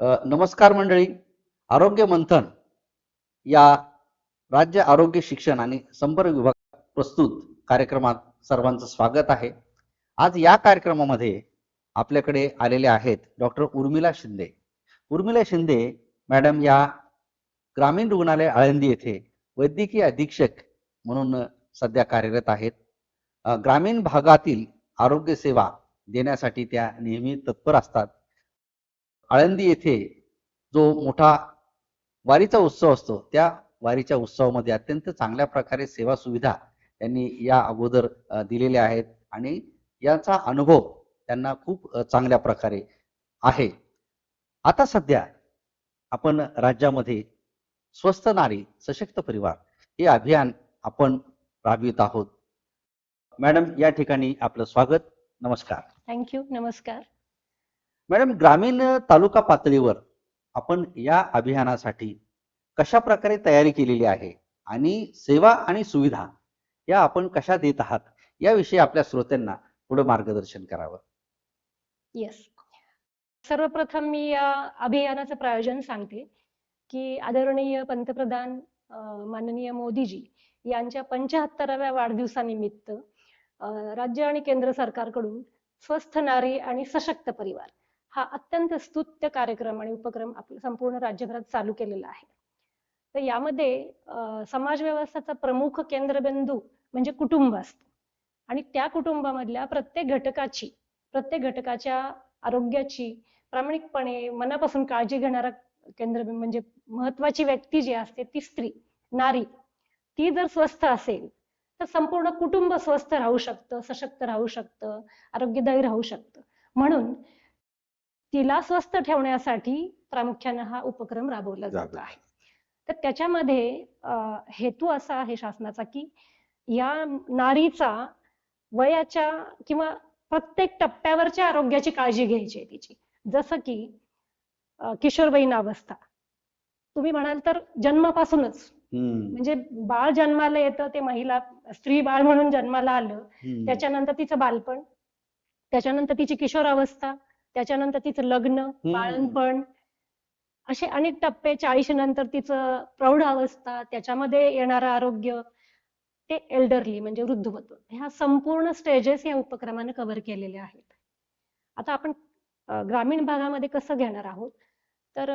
नमस्कार मंडळी. आरोग्य मंथन या राज्य आरोग्य शिक्षण आणि संपर्क विभाग प्रस्तुत कार्यक्रमात सर्वांचं स्वागत आहे. आज या कार्यक्रमामध्ये आपल्याकडे आलेले आहेत डॉक्टर उर्मिला शिंदे. उर्मिला शिंदे मॅडम या ग्रामीण रुग्णालय आळंदी येथे वैद्यकीय अधीक्षक म्हणून सध्या कार्यरत आहेत. ग्रामीण भागातील आरोग्य सेवा देण्यासाठी त्या नेहमी तत्पर असतात. आळंदी येथे जो मोठा वारीचा उत्सव असतो त्या वारीच्या उत्सवामध्ये अत्यंत चांगल्या प्रकारे सेवा सुविधा त्यांनी या अगोदर दिलेल्या आहेत आणि याचा अनुभव त्यांना खूप चांगल्या प्रकारे आहे. आता सध्या आपण राज्यामध्ये स्वस्त नारी सशक्त परिवार हे अभियान आपण राबवित आहोत. मॅडम या ठिकाणी आपलं स्वागत. नमस्कार. थँक्यू. नमस्कार. मॅडम ग्रामीण तालुका पातळीवर आपण या अभियानासाठी कशा प्रकारे तयारी केलेली आहे आणि सेवा आणि सुविधा या आपण कशा देत आहात याविषयी आपल्या श्रोत्यांना पुढे मार्गदर्शन करावं. येस सर्वप्रथम मी या अभियानाचं प्रायोजन सांगते की आदरणीय पंतप्रधान माननीय मोदीजी यांच्या पंचाहत्तराव्या वाढदिवसानिमित्त राज्य आणि केंद्र सरकारकडून स्वस्थ नारी आणि सशक्त परिवार हा अत्यंत स्तुत्य कार्यक्रम आणि उपक्रम आपल्या संपूर्ण राज्यभरात चालू केलेला आहे. तर यामध्ये समाज व्यवस्थेचा प्रमुख केंद्रबिंदू म्हणजे कुटुंब असतं. आणि त्या कुटुंबामधल्या प्रत्येक घटकाची प्रत्येक घटकाच्या आरोग्याची प्रामाणिकपणे मनापासून काळजी घेणारा केंद्रबिंदू म्हणजे महत्वाची व्यक्ती जी असते ती स्त्री नारी. ती जर स्वस्थ असेल तर संपूर्ण कुटुंब स्वस्थ राहू शकतं सशक्त राहू शकतं आरोग्यदायी राहू शकतं. म्हणून तिला स्वस्थ ठेवण्यासाठी प्रामुख्यानं हा उपक्रम राबवला जात. आहे. तर त्याच्यामध्ये हेतू असा आहे शासनाचा की या नारीचा वयाच्या किंवा प्रत्येक टप्प्यावरच्या आरोग्याची काळजी घ्यायची आहे तिची. जसं की किशोरवयीन अवस्था. तुम्ही म्हणाल तर जन्मापासूनच. म्हणजे बाळ जन्माला येतं ते महिला स्त्री बाळ म्हणून जन्माला आलं त्याच्यानंतर तिचं बालपण त्याच्यानंतर तिची किशोरावस्था त्याच्यानंतर तिचं लग्न बाळणपण असे अनेक टप्पे चाळीशी नंतर तिचं प्रौढ अवस्था त्याच्यामध्ये येणारं आरोग्य ते एल्डरली म्हणजे वृद्धत्व ह्या संपूर्ण स्टेजेस या उपक्रमाने कव्हर केलेले आहेत. आता आपण ग्रामीण भागामध्ये कसं घेणार आहोत? तर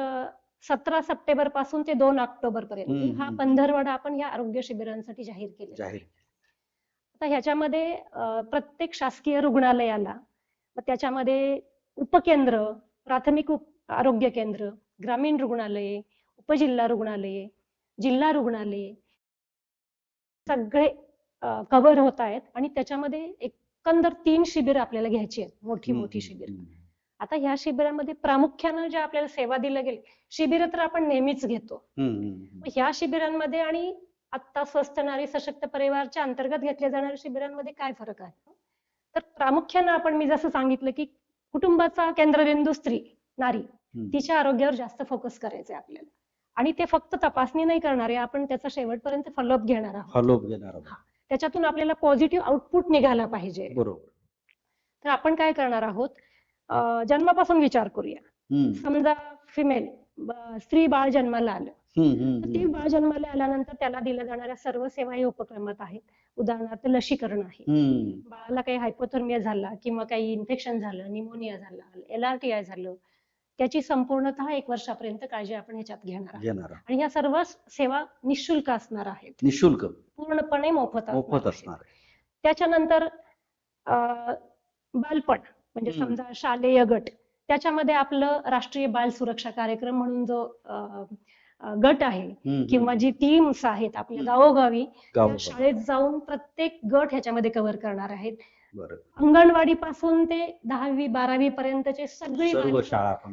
सतरा सप्टेंबरपासून ते दोन ऑक्टोबर पर्यंत. हा. पंधरवडा आपण या आरोग्य शिबिरांसाठी जाहीर केलेला आहे. जाहीर आता ह्याच्यामध्ये प्रत्येक शासकीय रुग्णालयाला त्याच्यामध्ये उपकेंद्र प्राथमिक उप आरोग्य केंद्र ग्रामीण रुग्णालये उपजिल्हा रुग्णालये जिल्हा रुग्णालये सगळे कव्हर होत आहेत आणि त्याच्यामध्ये एकंदर तीन शिबिर आपल्याला घ्यायची आहेत मोठी मोठी शिबिर. आता ह्या शिबिरामध्ये प्रामुख्यानं ज्या आपल्याला सेवा दिल्या गेली शिबिर तर आपण नेहमीच घेतो. ह्या शिबिरांमध्ये आणि आत्ता स्वस्थ नारी सशक्त परिवारच्या अंतर्गत घेतल्या जाणाऱ्या शिबिरांमध्ये काय फरक आहे? तर प्रामुख्यानं आपण मी जसं सांगितलं की कुटुंबाचा केंद्रबिंदू स्त्री नारी. तिच्या आरोग्यावर जास्त फोकस करायचंय आपल्याला. आणि ते फक्त तपासणी नाही करणार आहे आपण त्याचा शेवटपर्यंत फॉलोअप घेणार आहोत. फॉलोअप घेणार आहोत. त्याच्यातून आपल्याला पॉझिटिव्ह आउटपुट निघाला पाहिजे. बरोबर. तर आपण काय करणार आहोत? जन्मापासून विचार करूया. समजा फिमेल स्त्री बाळ जन्माला आलं. हम्म, हम्म, तर ते हम्म. बाळ जन्माला आल्यानंतर त्याला दिल्या जाणाऱ्या सर्व सेवा या उपक्रमात आहेत उदाहरणार्थ लसीकरण आहे हम्म, बाळाला काही हायपोथर्मिया झाला किंवा काही इन्फेक्शन झालं निमोनिया झाला एलआरटीआय झालं त्याची संपूर्णतः एक वर्षापर्यंत काळजी आपण ह्याच्यात घेणार आहोत घेणार. आणि ह्या सर्व सेवा निशुल्क असणार आहेत निशुल्क पूर्णपणे मोफत असणार मोफत आहेत. असणार आहे. त्याच्यानंतर अं, बालपण म्हणजे हम्म. समजा शालेय गट त्याच्यामध्ये आपलं राष्ट्रीय बाल सुरक्षा कार्यक्रम म्हणून जो अ, गट आहे किंवा. जी टीम्स आहेत आपल्या. गावोगावी त्या. शाळेत जाऊन प्रत्येक गट ह्याच्यामध्ये कव्हर करणार आहेत अंगणवाडी पासून ते दहावी बारावी पर्यंतचे सगळी.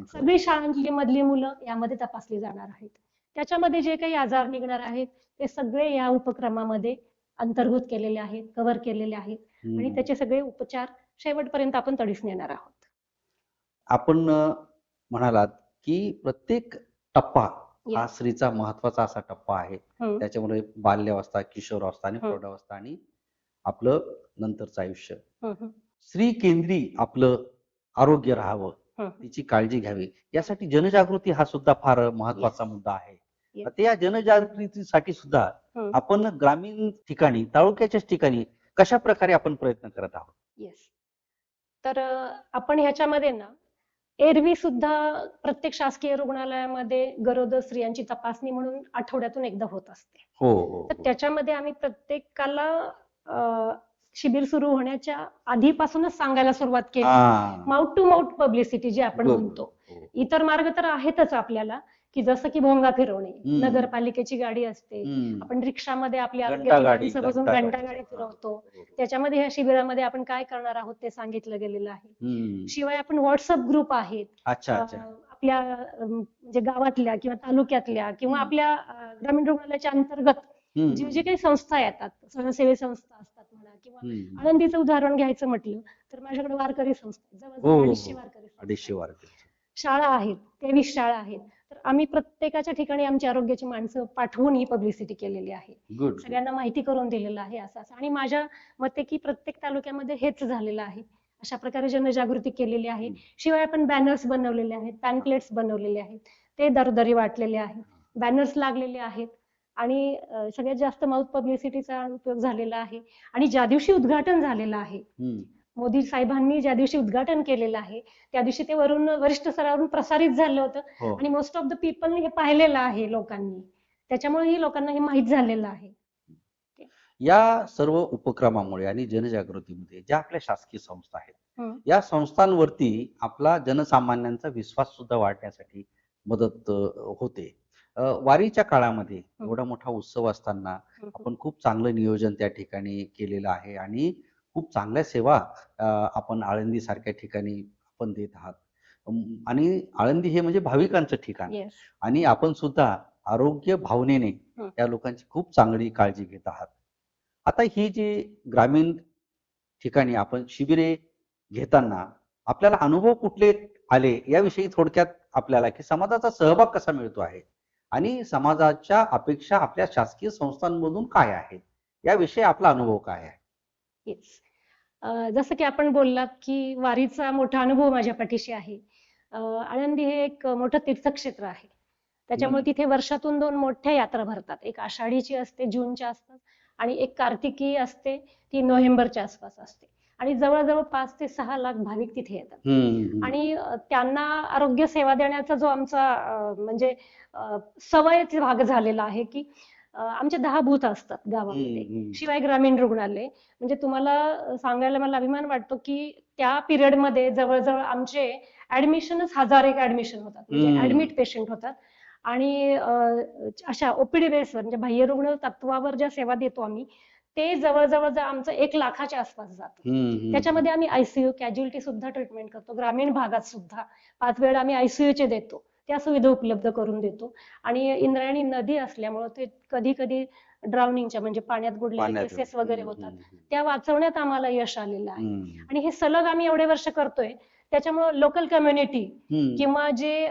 सगळी शाळांची मधली मुलं यामध्ये तपासली जाणार आहेत त्याच्यामध्ये जे काही आजार निघणार आहेत ते सगळे या उपक्रमामध्ये अंतर्भूत केलेले आहेत कव्हर केलेले आहेत आणि. त्याचे सगळे उपचार शेवटपर्यंत आपण तडीस नेणार आहोत आपण म्हणालात की प्रत्येक टप्पा हा. स्त्रीचा महत्त्वाचा असा टप्पा आहे हम्म. त्याच्यामुळे बाल्यावस्था किशोरावस्था आणि हं. प्रौढावस्था आणि आपलं नंतरचं आयुष्य हम्म. स्त्री केंद्री आपलं आरोग्य राहावं हं. तिची काळजी घ्यावी यासाठी जनजागृती हा सुद्धा फार महत्त्वाचा मुद्दा आहे. आता या जनजागृतीसाठी सुद्धा हं. आपण ग्रामीण ठिकाणी तालुक्याच्याच ठिकाणी कशा प्रकारे आपण प्रयत्न करत आहोत येस तर आपण ह्याच्यामध्ये ना एरवी सुद्धा प्रत्येक शासकीय रुग्णालयामध्ये गरोदर स्त्रियांची तपासणी म्हणून आठवड्यातून एकदा होत असते हो हो तर त्याच्यामध्ये आम्ही प्रत्येकाला शिबिर सुरू होण्याच्या आधीपासूनच सांगायला सुरुवात केली हा. माउथ टू माउथ पब्लिसिटी जी आपण. म्हणतो हो. इतर मार्ग तर आहेतच आपल्याला की जसं की भोंगा फिरवणे. नगरपालिकेची गाडी असते. आपण रिक्षामध्ये आपली बसून घंटा गाडी. फिरवतो हो. त्याच्यामध्ये ह्या शिबिरामध्ये आपण काय करणार आहोत ते सांगितलं गेलेलं आहे. शिवाय आपण व्हॉट्सअप ग्रुप आहेत आपल्या म्हणजे गावातल्या किंवा तालुक्यातल्या किंवा. आपल्या ग्रामीण रुग्णालयाच्या अंतर्गत. जे जे काही संस्था येतात स्वयंसेवी संस्था असतात म्हणा किंवा. आळंदीचं उदाहरण घ्यायचं म्हटलं तर माझ्याकडे वारकरी संस्था आहेत. हो, जवळजवळ हो, अडीचशे हो. वारकरी शाळा आहेत तेवीस शाळा आहेत तर आम्ही प्रत्येकाच्या ठिकाणी आमची आरोग्याची माणसं पाठवून ही पब्लिसिटी केलेली आहे. सगळ्यांना माहिती करून दिलेलं आहे असं असं. आणि माझ्या मते की प्रत्येक तालुक्यामध्ये हेच झालेलं आहे. अशा प्रकारे जनजागृती केलेली आहे. हम्म. शिवाय आपण बॅनर्स बनवलेले आहेत पॅम्पलेट्स बनवलेले आहेत ते दरदरी वाटलेले आहेत बॅनर्स लागलेले आहेत. आणि सगळ्यात जास्त माउथ पब्लिसिटीचा उपयोग झालेला आहे. आणि ज्या दिवशी उद्घाटन झालेलं आहे मोदी साहेबांनी ज्या दिवशी उद्घाटन केलेलं आहे त्या दिवशी ते वरून वरिष्ठ स्तरावरून प्रसारित झालं होतं. हो. आणि मोस्ट ऑफ द पीपल हे पाहिलेलं आहे लोकांनी. त्याच्यामुळे लोकांना हे माहीत झालेलं आहे. या सर्व उपक्रमामुळे आणि जनजागृतीमुळे ज्या आपल्या शासकीय संस्था आहेत हं. या संस्थांवरती आपला जनसामान्यांचा विश्वास सुद्धा वाढण्यासाठी मदत होते. वारीच्या काळामध्ये एवढा मोठा उत्सव असताना आपण खूप चांगलं नियोजन त्या ठिकाणी केलेलं आहे आणि खूप चांगल्या सेवा आपण आळंदी सारख्या ठिकाणी आपण देत आहात. आणि आळंदी हे म्हणजे भाविकांचं ठिकाण. आणि आपण सुद्धा आरोग्य भावनेने हं. या लोकांची खूप चांगली काळजी घेत आहात. आता ही जी ग्रामीण ठिकाणी आपण शिबिरे घेताना आपल्याला अनुभव कुठले आले याविषयी थोडक्यात आपल्याला की समाजाचा सहभाग कसा मिळतो आहे? आणि समाजाच्या अपेक्षा आपल्या शासकीय संस्थांमधून काय आहेत याविषयी आपला अनुभव काय आहे? जसं की आपण बोललात की वारीचा मोठा अनुभव माझ्या पाठीशी आहे. आळंदी हे एक मोठं तीर्थक्षेत्र आहे. त्याच्यामुळे. तिथे वर्षातून दोन मोठ्या यात्रा भरतात. एक आषाढीची असते जूनच्या आसपास आणि एक कार्तिकी असते ती नोव्हेंबरच्या आसपास असते. आणि जवळजवळ पाच ते सहा लाख भाविक तिथे येतात. आणि त्यांना आरोग्य सेवा देण्याचा जो आमचा म्हणजे सवयच भाग झालेला आहे की आमचे दहा बूथ असतात गावामध्ये. शिवाय ग्रामीण रुग्णालय. म्हणजे तुम्हाला सांगायला मला अभिमान वाटतो की त्या पिरियडमध्ये जवळजवळ आमचे ऍडमिशनच हजार एक ऍडमिशन होतात. म्हणजे. ऍडमिट पेशंट होतात. आणि अशा ओपीडी बेसवर म्हणजे बाह्य रुग्ण तत्वावर ज्या सेवा देतो आम्ही ते जवळजवळ आमचं एक लाखाच्या आसपास जातं. त्याच्यामध्ये आम्ही आयसीयू कॅज्युअलिटी सुद्धा ट्रीटमेंट करतो. ग्रामीण भागात सुद्धा. पाच वेळ आम्ही ICU चे देतो. त्या सुविधा उपलब्ध करून देतो. आणि इंद्रायणी नदी असल्यामुळं ते कधी कधी ड्राउनिंगच्या म्हणजे पाण्यात बुडलेले पाण्यात केसेस वगैरे होतात. त्या वाचवण्यात आम्हाला यश आलेलं आहे. आणि हे सलग आम्ही एवढे वर्ष करतोय. त्याच्यामुळे लोकल कम्युनिटी. किंवा जे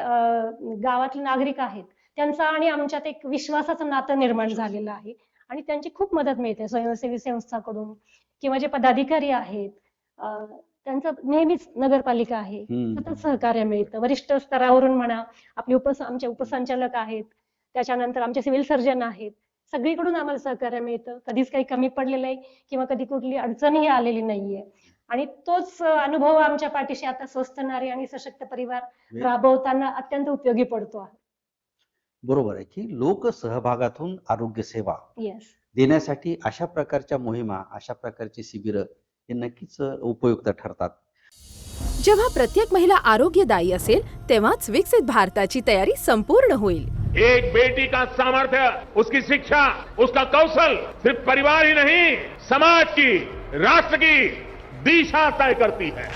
गावातले नागरिक आहेत त्यांचा आणि आमच्यात एक विश्वासाचं नातं निर्माण झालेलं आहे. आणि त्यांची खूप मदत मिळते. स्वयंसेवी संस्थाकडून किंवा जे पदाधिकारी आहेत त्यांचं नेहमीच नगरपालिका आहे. सतत सहकार्य मिळतं. वरिष्ठ स्तरावरून म्हणा आपले उपस आमचे उपसंचालक आहेत. त्याच्यानंतर आमचे सिव्हिल सर्जन आहेत. सगळीकडून आम्हाला सहकार्य मिळतं. कधीच काही कमी पडलेलं आहे किंवा कधी कुठली अडचणही आलेली नाहीये. आणि तोच अनुभव आमच्या पाठीशी आता स्वस्त नारी आणि सशक्त परिवार राबवताना अत्यंत उपयोगी पडतो आहे. बरोबर आहे की लोक सहभागातून आरोग्य सेवा येस देण्यासाठी अशा प्रकारच्या मोहिमा अशा प्रकारची शिबिरं हे नक्कीच उपयुक्त ठरतात. जेव्हा प्रत्येक महिला आरोग्यदायी असेल तेव्हाच विकसित भारताची तयारी संपूर्ण होईल. एक बेटी का सामर्थ्य उसकी शिक्षा उसका कौशल सिर्फ परिवार ही नहीं समाज की राष्ट्र की दिशा तय करती है।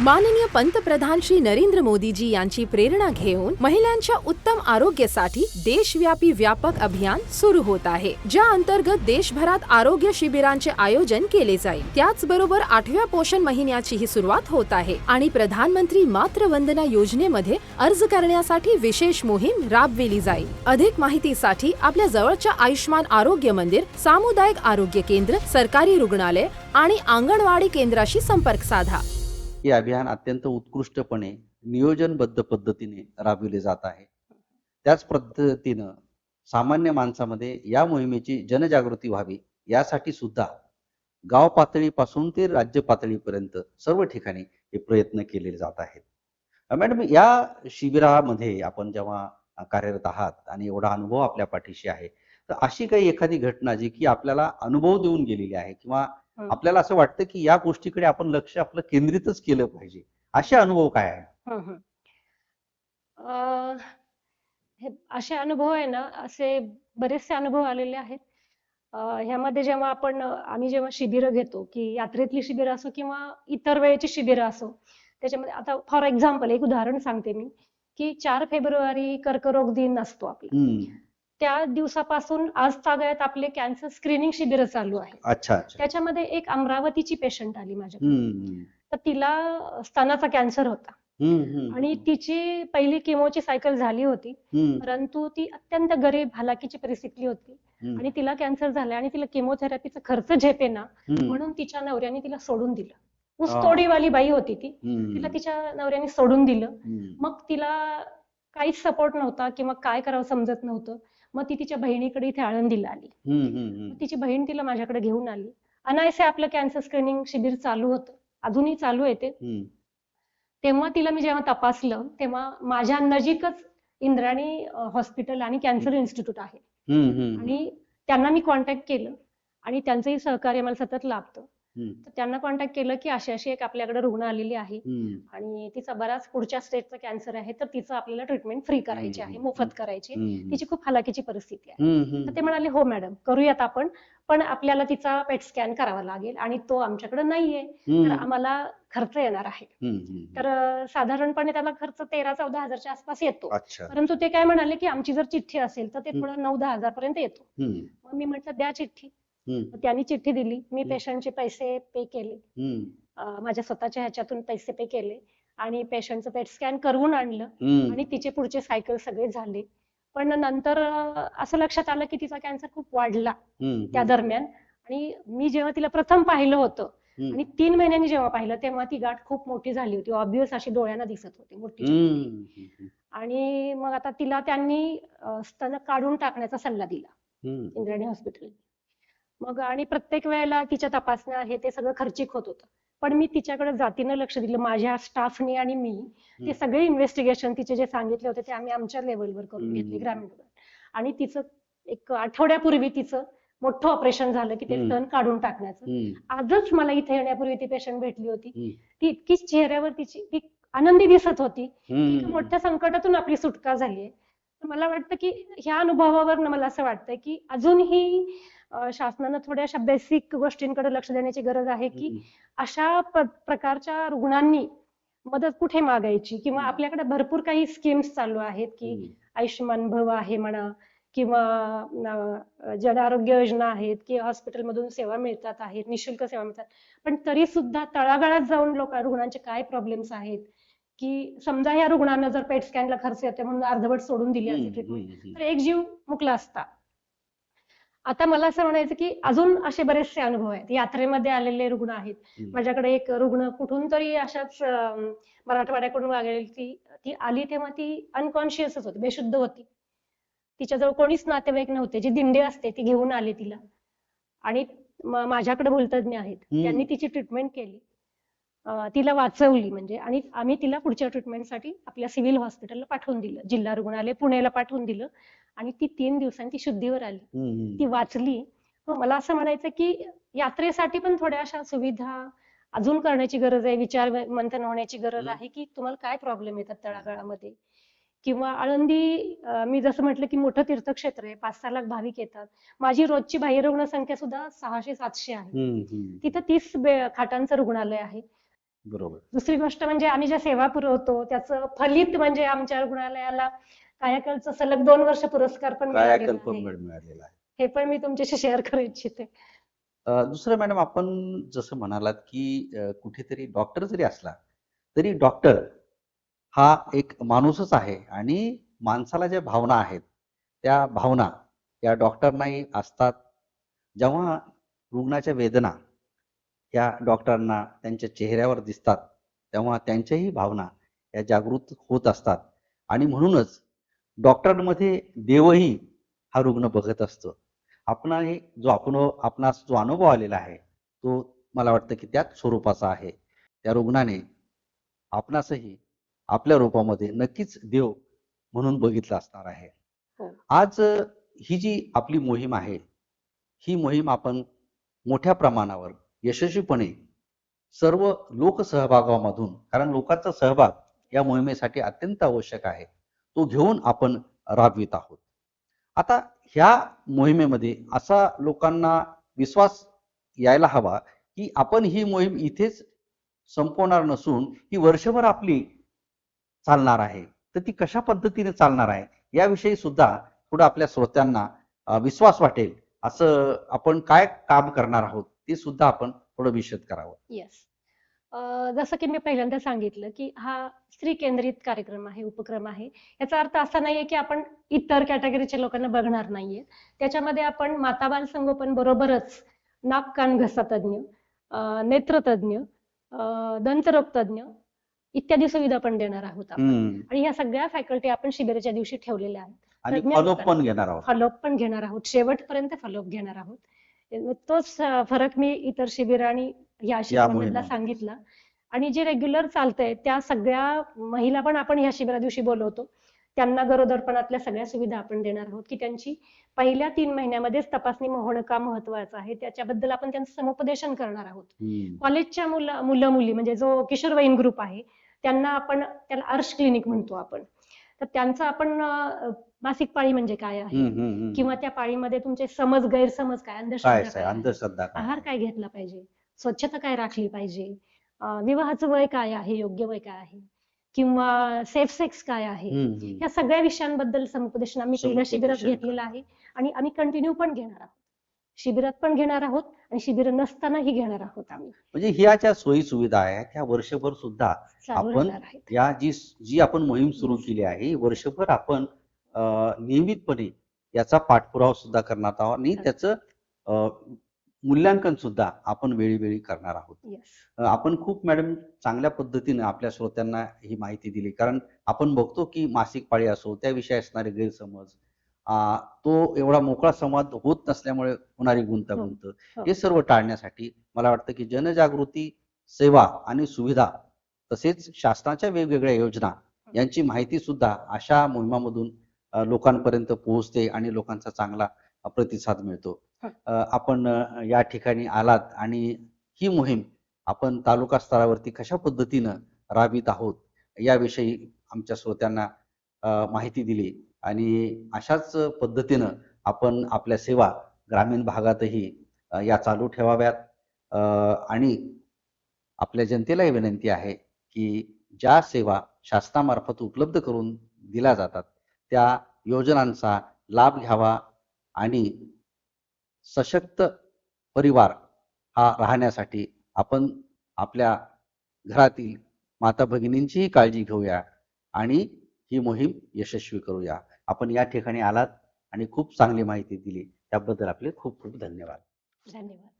माननीय पंतप्रधान श्री नरेंद्र मोदीजी यांची प्रेरणा घेऊन महिलांच्या उत्तम आरोग्यासाठी देशव्यापी व्यापक अभियान सुरू होत आहे ज्या अंतर्गत देशभरात आरोग्य शिबिरांचे आयोजन केले जाईल. त्याचबरोबर आठव्या पोषण महिन्याची ही सुरुवात होत आहे आणि प्रधानमंत्री मातृवंदना योजनेमध्ये अर्ज करण्यासाठी विशेष मोहीम राबविली जाईल. अधिक माहितीसाठी आपल्या जवळच्या आयुष्मान आरोग्य मंदिर सामुदायिक आरोग्य केंद्र सरकारी रुग्णालय आणि अंगणवाडी केंद्राशी संपर्क साधा. हे अभियान अत्यंत उत्कृष्टपणे नियोजनबद्ध पद्धतीने राबविले जात आहे. त्याच पद्धतीनं सामान्य माणसामध्ये या मोहिमेची जनजागृती व्हावी यासाठी सुद्धा गाव पातळीपासून ते राज्य पातळीपर्यंत सर्व ठिकाणी हे प्रयत्न केले जात आहेत. मॅडम या शिबिरामध्ये आपण जेव्हा कार्यरत आहात आणि एवढा अनुभव आपल्या पाठीशी आहे तर अशी काही एखादी घटना जी की आपल्याला अनुभव देऊन गेलेली आहे किंवा आपल्याला असं वाटतं की या गोष्टीकडे आपण लक्ष आपलं केंद्रितच केलं पाहिजे. असे अनुभव काय आहे हं, हं. हे असे अनुभव आहे ना असे बरेचसे अनुभव आलेले आहेत. ह्यामध्ये जेव्हा आपण आम्ही जेव्हा शिबिरं घेतो की यात्रेतली शिबिरं असो किंवा इतर वेळेची शिबिरं असो त्याच्यामध्ये आता फॉर एक्झाम्पल एक उदाहरण सांगते मी की चार फेब्रुवारी कर्करोग दिन असतो आपला. त्या दिवसापासून आज तागायत आपले कॅन्सर स्क्रीनिंग शिबिरं चालू आहे अच्छा त्याच्यामध्ये एक अमरावतीची पेशंट आली माझ्याकडे. हम्म. तर तिला स्तनाचा कॅन्सर होता. आणि तिची पहिली किमोची सायकल झाली होती. परंतु ती अत्यंत गरीब हालाकीची परिस्थिती होती. आणि तिला कॅन्सर झाला आणि तिला केमोथेरपीचा खर्च झेपेना म्हणून तिच्या नवऱ्याने तिला सोडून दिलं. ऊसतोडीवाली बाई होती ती. तिला तिच्या नवऱ्याने सोडून दिलं. मग तिला काहीच सपोर्ट नव्हता किंवा काय करावं समजत नव्हतं. मग ती तिच्या बहिणीकडे इथे आळंदीला आली. तिची बहीण तिला माझ्याकडे घेऊन आली. अनायसे आपलं कॅन्सर स्क्रीनिंग शिबिर चालू होतं. अजूनही चालू आहे ते. तेव्हा तिला मी जेव्हा तपासलं तेव्हा माझ्या नजीकच इंद्राणी हॉस्पिटल आणि कॅन्सर इन्स्टिट्यूट आहे. आणि त्यांना मी कॉन्टॅक्ट केलं. आणि त्यांचंही सहकार्य मला सतत लाभतं. तर त्यांना कॉन्टॅक्ट केलं की अशी अशी एक आपल्याकडे रुग्ण आलेली आहे. आणि तिचा बराच पुढच्या स्टेजचा कॅन्सर आहे तर तिचं आपल्याला ट्रीटमेंट फ्री करायची आहे. मोफत करायची. तिची खूप हालाकीची परिस्थिती आहे. तर ते म्हणाले हो मॅडम करूयात आपण पण आपल्याला तिचा पेट स्कॅन करावा लागेल आणि तो आमच्याकडे नाहीये. तर आम्हाला खर्च येणार आहे. तर साधारणपणे त्याला खर्च तेरा चौदा हजारच्या आसपास येतो. परंतु ते काय म्हणाले की आमची जर चिठ्ठी असेल तर ते. थोडं नऊ दहा हजार पर्यंत येतो मग मी म्हटलं द्या चिठ्ठी. त्यांनी चिठ्ठी दिली. मी. पेशंटचे पैसे पे केले. माझ्या स्वतःच्या ह्याच्यातून पैसे पे केले आणि पेशंटचं पेट स्कॅन करून आणलं. आणि तिचे पुढचे सायकल सगळे झाले. पण नंतर असं लक्षात आलं की तिचा कॅन्सर खूप वाढला त्या दरम्यान. आणि मी जेव्हा तिला प्रथम पाहिलं होतं. आणि तीन महिन्यांनी जेव्हा पाहिलं तेव्हा ती गाठ खूप मोठी झाली होती. ऑब्विस अशी डोळ्यांना दिसत होती मोठी आणि मग आता तिला त्यांनी स्तन काढून टाकण्याचा सल्ला दिला. इंद्राणी हॉस्पिटल मग आणि प्रत्येक वेळेला तिच्या तपासण्या हे ते सगळं खर्चिक होत होतं पण मी तिच्याकडे जातीनं लक्ष दिलं माझ्या स्टाफने आणि मी ते. सगळे इन्व्हेस्टिगेशन तिचे जे सांगितले होते ते आम्ही आमच्या लेवलवर करून घेतले. ग्रामीण. आणि तिचं एक आठवड्यापूर्वी तिचं मोठं ऑपरेशन झालं की ते. स्तन काढून टाकण्याचं आजच मला इथे येण्यापूर्वी ती पेशंट भेटली होती. ती इतकी चेहऱ्यावर तिची ती आनंदी दिसत होती मोठ्या संकटातून आपली सुटका झाली आहे मला वाटतं की ह्या अनुभवावर मला असं वाटतं की अजूनही शासनानं थोड्याशा बेसिक गोष्टींकडे लक्ष देण्याची गरज आहे की. अशा प्रकारच्या रुग्णांनी मदत कुठे मागायची किंवा. आपल्याकडे भरपूर काही स्कीम्स चालू आहेत की. आयुष्यमान भव आहे म्हणा किंवा जन आरोग्य योजना आहेत की हॉस्पिटलमधून सेवा मिळतात आहेत निशुल्क सेवा मिळतात पण तरी सुद्धा तळागाळात जाऊन लोक रुग्णांचे काय प्रॉब्लेम्स आहेत की समजा या रुग्णांना जर पेट स्कॅनला खर्च येतोय म्हणून अर्धवट सोडून दिली असेल ट्रीटमेंट तर एक जीव मुकला असता आता मला असं म्हणायचं की अजून असे बरेचसे अनुभव आहेत. यात्रेमध्ये आलेले रुग्ण आहेत. माझ्याकडे एक रुग्ण कुठून तरी अशाच मराठवाड्याकडून वागेल ती ती आली तेव्हा ती अनकॉन्शियसच होती बेशुद्ध होती. तिच्याजवळ कोणीच नातेवाईक नव्हते. जी दिंडे असते ती घेऊन आली तिला. आणि माझ्याकडे भूलतज्ञ आहेत. त्यांनी तिची ट्रीटमेंट केली. तिला वाचवली म्हणजे आणि आम्ही तिला पुढच्या ट्रीटमेंटसाठी आपल्या सिव्हिल हॉस्पिटलला पाठवून दिलं. जिल्हा रुग्णालय पुण्याला पाठवून दिलं. आणि ती तीन दिवसांनी ती शुद्धीवर आली. ती वाचली. मला असं म्हणायचं की यात्रेसाठी पण थोड्या अशा सुविधा अजून करण्याची गरज आहे विचार मंथन होण्याची गरज. आहे की तुम्हाला काय प्रॉब्लेम येतात तळागाळामध्ये? किंवा आळंदी मी जसं म्हटलं की मोठं तीर्थक्षेत्र आहे पाच सहा लाख भाविक येतात. माझी रोजची बाह्य रुग्ण संख्या सुद्धा सहाशे सातशे आहे. तिथं तीस खाटांचं रुग्णालय आहे. बरोबर. दुसरी गोष्ट म्हणजे आम्ही ज्या सेवा पुरवतो त्याचं फलित म्हणजे आमच्या रुग्णालयाला कायाकल्पचा सलग दोन वर्ष पुरस्कार पण मिळालेला कायाकल्प आहे. मिळ- मिळालेला आहे. हे पण मी तुमच्याशी शेअर करू इच्छिते. अ, दुसरं मॅडम आपण जसं म्हणालात की अ, कुठेतरी डॉक्टर जरी असला तरी डॉक्टर हा एक माणूसच आहे आणि माणसाला ज्या भावना आहेत त्या भावना या डॉक्टरनाही असतात. जेव्हा रुग्णाच्या वेदना या डॉक्टरांना त्यांच्या चेहऱ्यावर दिसतात तेव्हा त्यांच्याही भावना या जागृत होत असतात. आणि म्हणूनच डॉक्टरांमध्ये देवही हा रुग्ण बघत असतो. आपण हे जो आपण आपणास जो अनुभव आलेला आहे तो मला वाटतं की त्याच स्वरूपाचा आहे. त्या रुग्णाने आपणासही आपल्या रूपामध्ये नक्कीच देव म्हणून बघितलं असणार आहे. हो. आज ही जी आपली मोहीम आहे ही मोहीम आपण मोठ्या प्रमाणावर यशस्वीपणे सर्व लोकसहभागामधून कारण लोकांचा सहभाग या मोहिमेसाठी अत्यंत आवश्यक आहे. तो घेऊन आपण राबवित आहोत. आता ह्या मोहिमेमध्ये असा लोकांना विश्वास यायला हवा की आपण ही मोहीम इथेच संपवणार नसून ही वर्षभर आपली चालणार आहे. तर ती कशा पद्धतीने चालणार आहे याविषयी सुद्धा थोडं आपल्या श्रोत्यांना विश्वास वाटेल असं आपण काय काम करणार आहोत ते सुद्धा आपण थोडं विशद करावं. Yes. जसं की मी पहिल्यांदा सांगितलं की हा स्त्री केंद्रित कार्यक्रम आहे उपक्रम आहे. याचा अर्थ असा नाहीये की आपण इतर कॅटेगरीच्या लोकांना बघणार नाहीये. त्याच्यामध्ये आपण माता बाल संगोपन बरोबरच नाक कान घसा तज्ज्ञ नेत्रतज्ञ अं, दंतरोग तज्ज्ञ इत्यादी सुविधा पण देणार आहोत आपण. आणि ह्या सगळ्या फॅकल्टी आपण शिबिराच्या दिवशी ठेवलेल्या आहेत. फॉलोअप. पण घेणार आहोत. फॉलोअप पण घेणार आहोत. शेवटपर्यंत फॉलोअप घेणार आहोत. तोच फरक मी इतर शिबिर आणि या शिबिरामधला. सांगितला. आणि जे रेग्युलर चालतंय त्या सगळ्या महिला पण आपण ह्या शिबिरा दिवशी बोलवतो. त्यांना गरोदरपणातल्या सगळ्या सुविधा आपण देणार आहोत की त्यांची पहिल्या तीन महिन्यामध्येच तपासणी होणं का महत्वाचं आहे त्याच्याबद्दल आपण त्यांचं समुपदेशन करणार आहोत. कॉलेजच्या मुलं मुलं मुली म्हणजे जो किशोरवयीन ग्रुप आहे त्यांना आपण त्याला अर्श क्लिनिक म्हणतो आपण. तर त्यांचं आपण मासिक पाळी म्हणजे काय आहे. किंवा त्या पाळीमध्ये तुमचे समज गैरसमज काय? अंधश्रद्धा आहार काय घेतला पाहिजे? स्वच्छता काय राखली पाहिजे? विवाहाचं वय काय आहे? योग्य वय काय आहे? किंवा सेफ सेक्स काय आहे. या सगळ्या विषयांबद्दल समुपदेशन आम्ही पहिल्या शिबिरात घेतलेलं आहे आणि आम्ही कंटिन्यू पण घेणार आहोत. शिबिरात पण घेणार आहोत आणि शिबिर नसतानाही घेणार आहोत आम्ही. म्हणजे ह्या ज्या सोयी सुविधा आहेत ह्या वर्षभर सुद्धा आपण या जी जी आपण मोहीम सुरू केली आहे वर्षभर आपण नियमितपणे याचा पाठपुरावा सुद्धा करणार आहोत आणि त्याचं मूल्यांकन सुद्धा आपण वेळोवेळी करणार आहोत. आपण खूप मॅडम चांगल्या पद्धतीने आपल्या श्रोत्यांना ही माहिती दिली. कारण आपण बघतो की मासिक पाळी असो त्याविषयी असणारे गैरसमज तो एवढा मोकळा संवाद होत नसल्यामुळे होणारी गुंतागुंत हो. हे. सर्व टाळण्यासाठी मला वाटतं की जनजागृती सेवा आणि सुविधा तसेच शासनाच्या वेगवेगळ्या योजना यांची माहिती सुद्धा अशा मोहिमामधून लोकांपर्यंत पोहोचते आणि लोकांचा चांगला प्रतिसाद मिळतो. आपण या ठिकाणी आलात आणि ही मोहीम आपण तालुका स्तरावरती कशा पद्धतीनं राबवित आहोत याविषयी आमच्या श्रोत्यांना माहिती दिली आणि अशाच पद्धतीनं आपण आपल्या सेवा ग्रामीण भागातही या चालू ठेवाव्यात. अं, आणि आपल्या जनतेलाही विनंती आहे की ज्या सेवा शासनामार्फत उपलब्ध करून दिल्या जातात त्या योजनांचा लाभ घ्यावा आणि सशक्त परिवार हा राहण्यासाठी आपण आपल्या घरातील माता भगिनींचीही काळजी घेऊया आणि ही मोहीम यशस्वी करूया. आपण या ठिकाणी आलात आणि खूप चांगली माहिती दिली. त्याबद्दल आपले खूप खूप धन्यवाद. धन्यवाद.